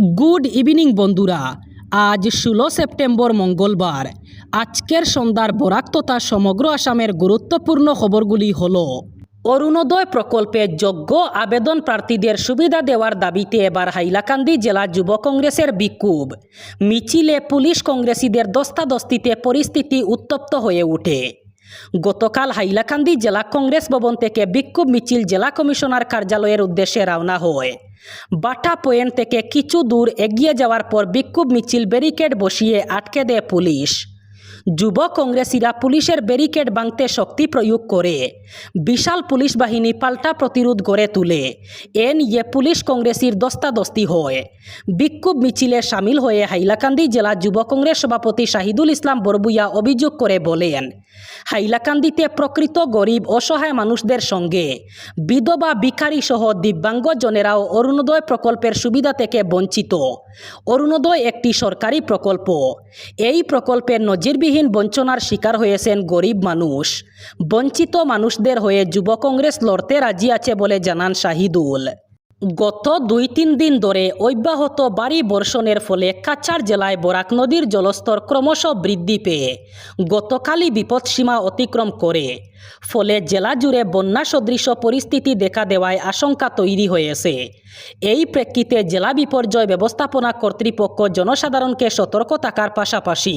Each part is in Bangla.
গুড ইভিনিং বন্ধুরা। আজ ষোলো সেপ্টেম্বর মঙ্গলবার। আজকের সন্ধ্যার বরাক তথা সমগ্র আসামের গুরুত্বপূর্ণ খবরগুলি হল, অরুণোদয় প্রকল্পে যোগ্য আবেদন প্রার্থীদের সুবিধা দেওয়ার দাবিতে এবার হাইলাকান্দি জেলা যুব কংগ্রেসের বিক্ষোভ। মিছিলে পুলিশ কংগ্রেসীদের দস্তাদস্তিতে পরিস্থিতি উত্তপ্ত হয়ে ওঠে। গতকাল হাইলাকান্দি জেলা কংগ্রেস ভবন থেকে বিক্ষোভ মিছিল জেলা কমিশনার কার্যালয়ের উদ্দেশ্যে রওনা হয়। বাটা পয়েন্ট থেকে কিছু দূর এগিয়ে যাওয়ার পর বিক্ষোভ মিছিল ব্যারিকেড বসিয়ে আটকে দেয় পুলিশ। যুব কংগ্রেসীরা পুলিশের ব্যারিকেড ভাঙতে শক্তি প্রয়োগ করে। বিশাল পুলিশ বাহিনী পাল্টা প্রতিরোধ গড়ে তুলে। এ নিয়ে পুলিশ কংগ্রেসীর দস্তাদস্তি হয়। বিক্ষোভ মিছিলে সামিল হয়ে হাইলাকান্দি জেলা যুব কংগ্রেস সভাপতি শাহিদুল ইসলাম বরবুইয়া অভিযোগ করে বলেন, হাইলাকান্দিতে প্রকৃত গরিব, অসহায় মানুষদের সঙ্গে বিধবা ভিখারি সহ দিব্যাঙ্গজনেরাও অরুণোদয় প্রকল্পের সুবিধা থেকে বঞ্চিত। অরুণোদয় একটি সরকারি প্রকল্প। এই প্রকল্পের নজিরবিহীন বঞ্চনার শিকার হয়েছেন গরিব মানুষ। বঞ্চিত মানুষদের হয়ে যুব কংগ্রেস লড়তে রাজি আছে বলে জানান শাহিদুল। গত দুই তিন দিন ধরে অব্যাহত বাড়ি বর্ষণের ফলে কাছাড় জেলায় বরাক নদীর জলস্তর ক্রমশ বৃদ্ধি পেয়ে গতকালই বিপদসীমা অতিক্রম করে। ফলে জেলা জুড়ে বন্যা সদৃশ পরিস্থিতি দেখা দেওয়ায় আশঙ্কা তৈরি হয়েছে। এই প্রেক্ষিতে জেলা বিপর্যয় ব্যবস্থাপনা কর্তৃপক্ষ জনসাধারণকে সতর্ক থাকার পাশাপাশি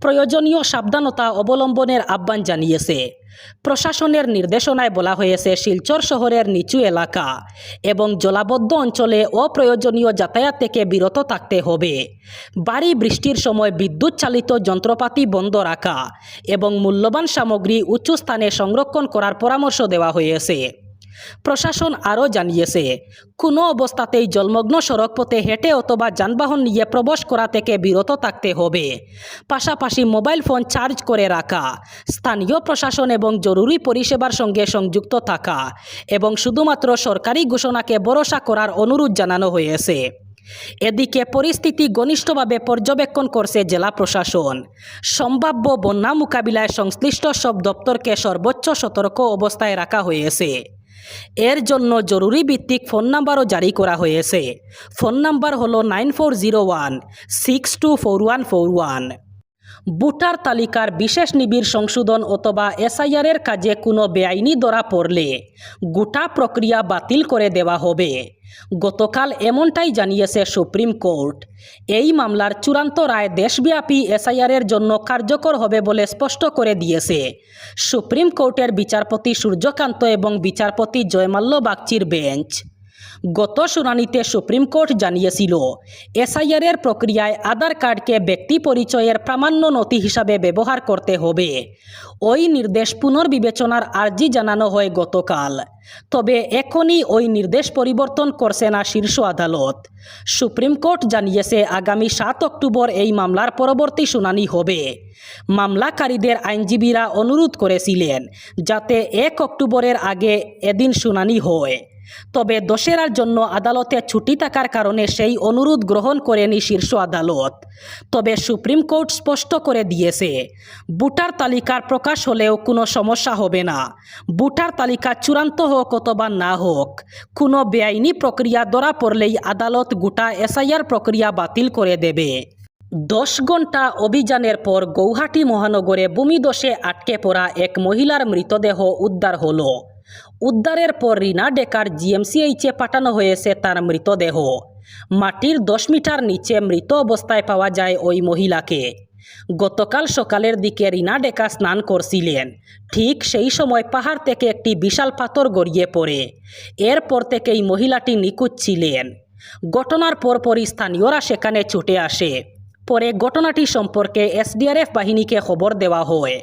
প্রয়োজনীয় সাবধানতা অবলম্বনের আহ্বান জানিয়েছে। প্রশাসনের নির্দেশনায় বলা হয়েছে, শিলচর শহরের নিচু এলাকা এবং জলাবদ্ধ অঞ্চলে অপ্রয়োজনীয় যাতায়াত থেকে বিরত থাকতে হবে। বাড়ি বৃষ্টির সময় বিদ্যুৎ চালিত যন্ত্রপাতি বন্ধ রাখা এবং মূল্যবান সামগ্রী উচ্চ স্থানে সংরক্ষণ করার পরামর্শ দেওয়া হয়েছে। প্রশাসন আরও জানিয়েছে, কোনো অবস্থাতেই জলমগ্ন সড়কপথে হেঁটে অথবা যানবাহন নিয়ে প্রবেশ করা থেকে বিরত থাকতে হবে। পাশাপাশি মোবাইল ফোন চার্জ করে রাখা, স্থানীয় প্রশাসন এবং জরুরি পরিষেবার সঙ্গে সংযুক্ত থাকা এবং শুধুমাত্র সরকারি ঘোষণাকে ভরসা করার অনুরোধ জানানো হয়েছে। এদিকে পরিস্থিতি ঘনিষ্ঠভাবে পর্যবেক্ষণ করছে জেলা প্রশাসন। সম্ভাব্য বন্যা মোকাবিলায় সংশ্লিষ্ট সব দপ্তরকে সর্বোচ্চ সতর্ক অবস্থায় রাখা হয়েছে। এর জন্য জরুরি ভিত্তিক ফোন নাম্বারও জারি করা হয়েছে। ফোন নাম্বার হলো nine four zero one, six two four one four one. Voter তালিকার বিশেষ নিবিড় সংশোধন অথবা এসআইআরের কাজে কোনো বেআইনি ধরা পড়লে গোটা প্রক্রিয়া বাতিল করে দেওয়া হবে। গতকাল এমনটাই জানিয়েছে সুপ্রিম কোর্ট। এই মামলার চূড়ান্ত রায় দেশব্যাপী এসআইআরের জন্য কার্যকর হবে বলে স্পষ্ট করে দিয়েছে। সুপ্রিম কোর্টের বিচারপতি সূর্যকান্ত এবং বিচারপতি জয়মাল্য বাগচির বেঞ্চ। গত শুনানিতে সুপ্রিম কোর্ট জানিয়েছিল, এসআইআরের প্রক্রিয়ায় আধার কার্ডকে ব্যক্তি পরিচয়ের প্রামাণ্য নথি হিসাবে ব্যবহার করতে হবে। ওই নির্দেশ পুনর্বিবেচনার আর্জি জানানো হয় গতকাল। তবে এখনই ওই নির্দেশ পরিবর্তন করছে না শীর্ষ আদালত। সুপ্রিম কোর্ট জানিয়েছে, আগামী সাত অক্টোবর এই মামলার পরবর্তী শুনানি হবে। মামলাকারীদের আইনজীবীরা অনুরোধ করেছিলেন, যাতে এক অক্টোবরের আগে এদিন শুনানি হয়। তবে দশেরার জন্য আদালতে ছুটি থাকার কারণে সেই অনুরোধ গ্রহণ করেনি শীর্ষ আদালত। তবে সুপ্রিম কোর্ট স্পষ্ট করে দিয়েছে, ভোটার তালিকার প্রকাশ হলেও কোনো সমস্যা হবে না। ভোটার তালিকা চূড়ান্ত হোক অথবা না হোক, কোনো বেআইনি প্রক্রিয়া ধরা পড়লেই আদালত গোটা এসআইআর প্রক্রিয়া বাতিল করে দেবে। দশ ঘণ্টা অভিযানের পর গৌহাটি মহানগরে ভূমিদশে আটকে পড়া এক মহিলার মৃতদেহ উদ্ধার হলো। উদ্ধারের পর রিনা ডেকার জিএমসিএইচে পাঠানো হয়েছে তার মৃতদেহ। মাটির দশ মিটার নিচে মৃত অবস্থায় পাওয়া যায় ওই মহিলাকে। গতকাল সকালের দিকে রিনা ডেকা স্নান করছিলেন। ঠিক সেই সময় পাহাড় থেকে একটি বিশাল পাথর গড়িয়ে পড়ে। এরপর থেকেই মহিলাটি নিখোঁজ ছিলেন। ঘটনার পরপরই স্থানীয়রা সেখানে ছুটে আসে। পরে ঘটনাটি সম্পর্কে এসডিআরএফ বাহিনীকে খবর দেওয়া হয়।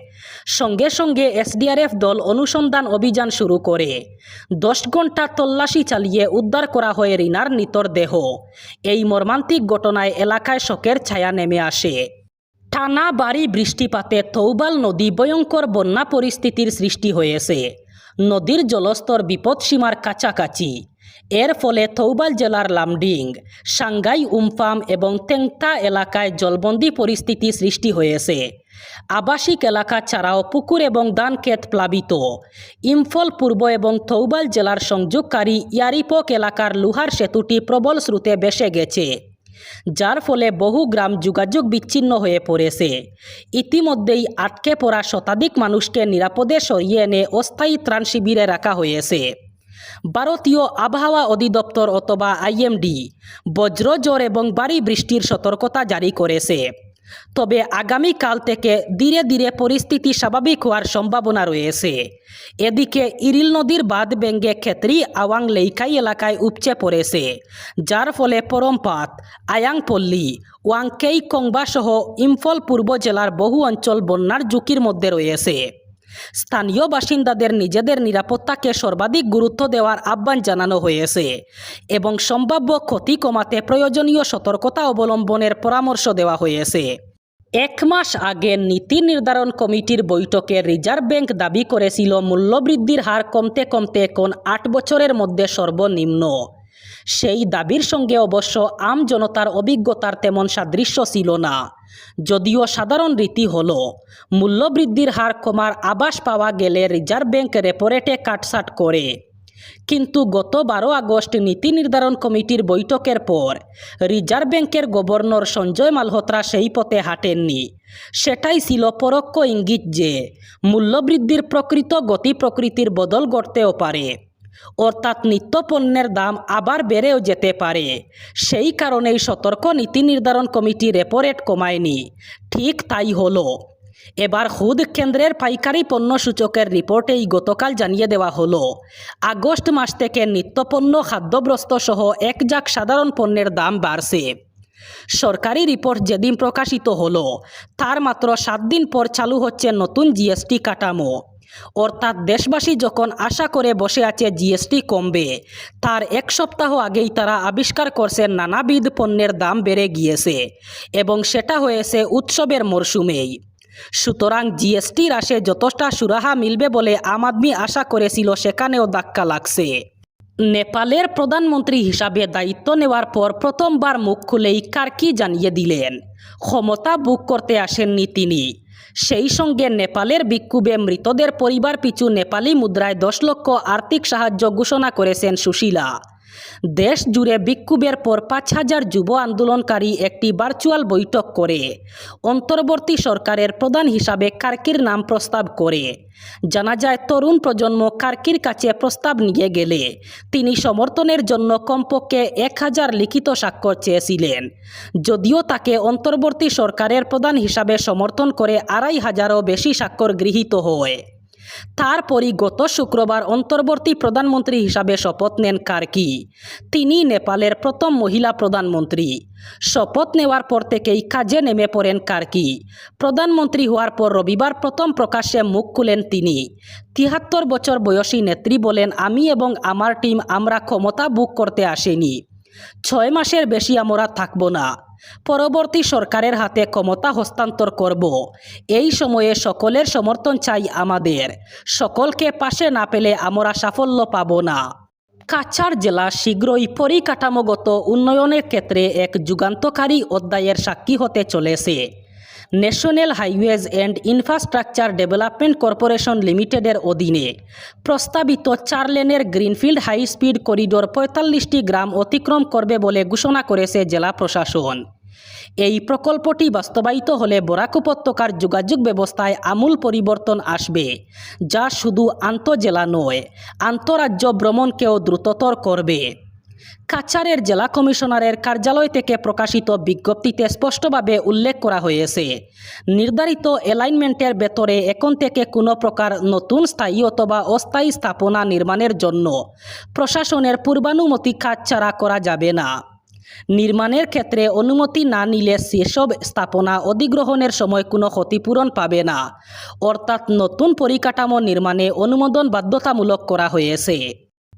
সঙ্গে সঙ্গে এসডিআরএফ দল অনুসন্ধান অভিযান শুরু করে। দশ ঘণ্টা তল্লাশি চালিয়ে উদ্ধার করা হয় রিনার নিতর দেহ। এই মর্মান্তিক ঘটনায় এলাকায় শোকের ছায়া নেমে আসে। টানা বাড়ি বৃষ্টিপাতে থৌবাল নদী ভয়ঙ্কর বন্যা পরিস্থিতির সৃষ্টি হয়েছে। নদীর জলস্তর বিপদসীমার কাছাকাছি। এর ফলে থৌবাল জেলার লামডিং, সাংগাই উমফাম এবং তেংতা এলাকায় জলবন্দি পরিস্থিতি সৃষ্টি হয়েছে। আবাসিক এলাকা ছাড়াও পুকুর এবং দান ধানক্ষেত প্লাবিত। ইম্ফল পূর্ব এবং থৌবাল জেলার সংযোগকারী ইয়ারিপক এলাকার লোহার সেতুটি প্রবল স্রোতে বেসে গেছে, যার ফলে বহু গ্রাম যোগাযোগ বিচ্ছিন্ন হয়ে পড়েছে। ইতিমধ্যেই আটকে পড়া শতাধিক মানুষকে নিরাপদে সরিয়ে এনে অস্থায়ী ত্রাণ শিবিরে রাখা হয়েছে। ভারতীয় আবহাওয়া অধিদপ্তর অথবা আইএমডি বজ্রজোর এবং ভারী বৃষ্টির সতর্কতা জারি করেছে। তবে আগামীকাল থেকে ধীরে ধীরে পরিস্থিতি স্বাভাবিক হওয়ার সম্ভাবনা রয়েছে। এদিকে ইরিল নদীর বাঁধ ভেঙ্গে ক্ষেত্রি আওয়াং লেইকাই এলাকায় উপচে পড়েছে, যার ফলে পরমপাত, আয়াংপল্লী ওয়াংকেই কংবা সহ ইম্ফল পূর্ব জেলার বহু অঞ্চল বন্যার ঝুঁকির মধ্যে রয়েছে। স্থানীয় বাসিন্দাদের নিজেদের নিরাপত্তাকে সর্বাধিক গুরুত্ব দেওয়ার আহ্বান জানানো হয়েছে এবং সম্ভাব্য ক্ষতি কমাতে প্রয়োজনীয় সতর্কতা অবলম্বনের পরামর্শ দেওয়া হয়েছে। এক মাস আগে নীতি নির্ধারণ কমিটির বৈঠকে রিজার্ভ ব্যাংক দাবি করেছিল মূল্যবৃদ্ধির হার কমতে কমতে এখন আট বছরের মধ্যে সর্বনিম্ন। সেই দাবির সঙ্গে অবশ্য আম জনতার অভিজ্ঞতার তেমন সাদৃশ্য ছিল না। যদিও সাধারণ রীতি হল, মূল্যবৃদ্ধির হার কমার আবাস পাওয়া গেলে রিজার্ভ ব্যাংক রেপোরেটে কাটসাট করে। কিন্তু গত বারো আগস্ট নীতি নির্ধারণ কমিটির বৈঠকের পর, রিজার্ভ ব্যাংকের গভর্নর সঞ্জয় মালহোত্রা সেই পথে হাঁটেননি। সেটাই ছিল পরোক্ষ ইঙ্গিত যে, মূল্যবৃদ্ধির প্রকৃত গতি প্রকৃতির বদল ঘটতেও পারে। অর্থাৎ নিত্যপণ্যের দাম আবার বেড়েও যেতে পারে। সেই কারণেই সতর্ক নীতি নির্ধারণ কমিটি রেপো রেট কমায়নি। ঠিক তাই হলো। এবার হুদ কেন্দ্রের পাইকারি পণ্য সূচকের রিপোর্টেই গতকাল জানিয়ে দেওয়া হলো, আগস্ট মাস থেকে নিত্যপণ্য খাদ্যগ্রস্ত সহ একজাক সাধারণ পণ্যের দাম বাড়ছে। সরকারি রিপোর্ট যেদিন প্রকাশিত হলো, তার মাত্র সাত দিন পর চালু হচ্ছে নতুন জিএসটি কাঠামো। অর্থাৎ দেশবাসী যখন আশা করে বসে আছে জিএসটি কমবে, তার এক সপ্তাহ আগেই তারা আবিষ্কার করছে নানাবিধ পণ্যের দাম বেড়ে গিয়েছে এবং সেটা হয়েছে উৎসবের মরশুমেই। সুতরাং জিএসটি হ্রাসে যতটা সুরাহা মিলবে বলে আম আদমি আশা করেছিল সেখানেও ধাক্কা লাগছে। নেপালের প্রধানমন্ত্রী হিসাবে দায়িত্ব নেওয়ার পর প্রথমবার মুখ খুলেই কার্কি জানিয়ে দিলেন? ক্ষমতা বুক করতে আসেননি তিনি। সেই সঙ্গে নেপালের বিক্ষোভে মৃতদের পরিবার পিছু নেপালি মুদ্রায় দশ লক্ষ আর্থিক সাহায্য ঘোষণা করেছেন সুশীলা। দেশ জুড়ে বিক্ষোভের পর পাঁচ হাজার যুব আন্দোলনকারী একটি ভার্চুয়াল বৈঠক করে। অন্তর্বর্তী সরকারের প্রধান হিসাবে কার্কির নাম প্রস্তাব করে। জানা যায়, তরুণ প্রজন্ম কার্কির কাছে প্রস্তাব নিয়ে গেলে তিনি সমর্থনের জন্য কমপক্ষে এক হাজার লিখিত স্বাক্ষর চেয়েছিলেন। যদিও তাকে অন্তর্বর্তী সরকারের প্রধান হিসাবে সমর্থন করে আড়াই হাজারও বেশি স্বাক্ষর গৃহীত হয়। তারপরই গত শুক্রবার অন্তর্বর্তী প্রধানমন্ত্রী হিসাবে শপথ নেন কার্কি। তিনি নেপালের প্রথম মহিলা প্রধানমন্ত্রী। শপথ নেওয়ার পর থেকেই কাজে নেমে পড়েন কার্কি। প্রধানমন্ত্রী হওয়ার পর রবিবার প্রথম প্রকাশ্যে মুখ খুলেন তিনি। তিয়াত্তর বছর বয়সী নেত্রী বলেন, আমি এবং আমার টিম, আমরা ক্ষমতা বুক করতে আসেনি। ছয় মাসের বেশি আমরা থাকব না। পরবর্তী সরকারের হাতে ক্ষমতা হস্তান্তর করব। এই সময়ে সকলের সমর্থন চাই আমাদের। সকলকে পাশে না পেলে আমরা সাফল্য পাব না। কাছার জেলা শীঘ্রই পরিকাঠামোগত উন্নয়নের ক্ষেত্রে এক যুগান্তকারী অধ্যায়ের সাক্ষী হতে চলেছে। National highways and infrastructure development corporation লিমিটেডের অধীনে প্রস্তাবিত চার লেনের গ্রিনফিল্ড হাই স্পিড করিডোর পঁয়তাল্লিশটি গ্রাম অতিক্রম করবে বলে ঘোষণা করেছে জেলা প্রশাসন। এই প্রকল্পটি বাস্তবায়িত হলে বরাক উপত্যকার যোগাযোগ ব্যবস্থায় আমূল পরিবর্তন আসবে, যা শুধু আন্তঃজেলা নয়, আন্তঃরাজ্য ভ্রমণকেও দ্রুততর করবে। কাছাড়ের জেলা কমিশনারের কার্যালয় থেকে প্রকাশিত বিজ্ঞপ্তিতে স্পষ্টভাবে উল্লেখ করা হয়েছে, নির্ধারিত অ্যালাইনমেন্টের ভেতরে এখন থেকে কোনো প্রকার নতুন স্থায়ী অথবা অস্থায়ী স্থাপনা নির্মাণের জন্য প্রশাসনের পূর্বানুমতি কাজ ছাড়া করা যাবে না। নির্মাণের ক্ষেত্রে অনুমতি না নিলে সেসব স্থাপনা অধিগ্রহণের সময় কোনো ক্ষতিপূরণ পাবে না। অর্থাৎ নতুন পরিকাঠামো নির্মাণে অনুমোদন বাধ্যতামূলক করা হয়েছে।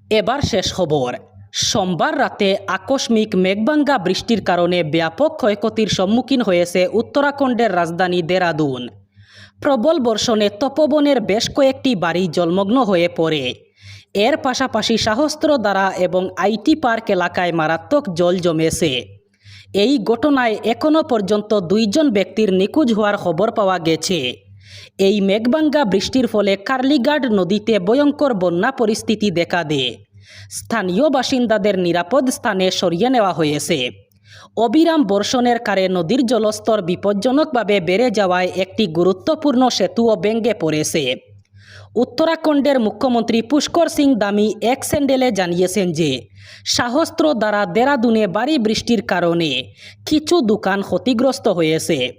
এবার শেষ খবর। সোমবার রাতে আকস্মিক মেঘভাঙ্গা বৃষ্টির কারণে ব্যাপক ক্ষয়ক্ষতির সম্মুখীন হয়েছে উত্তরাখণ্ডের রাজধানী দেরাদুন। প্রবল বর্ষণে তপবনের বেশ কয়েকটি বাড়ি জলমগ্ন হয়ে পড়ে। এর পাশাপাশি দ্বারা এবং আইটি পার্ক এলাকায় মারাত্মক জল জমেছে। এই ঘটনায় এখনও পর্যন্ত দুইজন ব্যক্তির নিখোঁজ হওয়ার খবর পাওয়া গেছে। এই মেঘভাঙ্গা বৃষ্টির ফলে কার্লিঘাট নদীতে ভয়ঙ্কর বন্যা পরিস্থিতি দেখা দেয়। স্থানীয় বাসিন্দাদের নিরাপদ স্থানে সরিয়ে নেওয়া হয়েছে। অবিরাম বর্ষণের কারে নদীর জলস্তর বিপজ্জনকভাবে বেড়ে যাওয়ায় একটি গুরুত্বপূর্ণ সেতুও ভেঙে পড়েছে। উত্তরাখণ্ডের মুখ্যমন্ত্রী পুষ্কর সিং দামি এক স্যান্ডেলে জানিয়েছেন যে সাহস্ত্র দ্বারা দেরাদুনে বাড়ি বৃষ্টির কারণে কিছু দোকান ক্ষতিগ্রস্ত হয়েছে।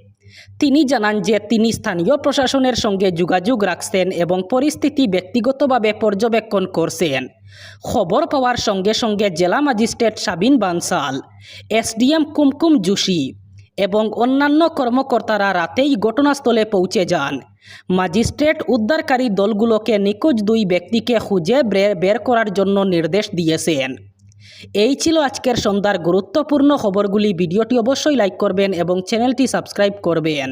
তিনি জানান যে, তিনি স্থানীয় প্রশাসনের সঙ্গে যোগাযোগ রাখছেন এবং পরিস্থিতি ব্যক্তিগতভাবে পর্যবেক্ষণ করছেন। খবর পাওয়ার সঙ্গে সঙ্গে জেলা ম্যাজিস্ট্রেট সাবিন বানসাল, এসডিএম কুমকুম যোশী এবং অন্যান্য কর্মকর্তারা রাতেই ঘটনাস্থলে পৌঁছে যান। ম্যাজিস্ট্রেট উদ্ধারকারী দলগুলোকে নিখোঁজ দুই ব্যক্তিকে খুঁজে বের করার জন্য নির্দেশ দিয়েছেন। এই ছিল আজকের সন্ধ্যার গুরুত্বপূর্ণ খবরগুলি। ভিডিওটি অবশ্যই লাইক করবেন এবং চ্যানেলটি সাবস্ক্রাইব করবেন।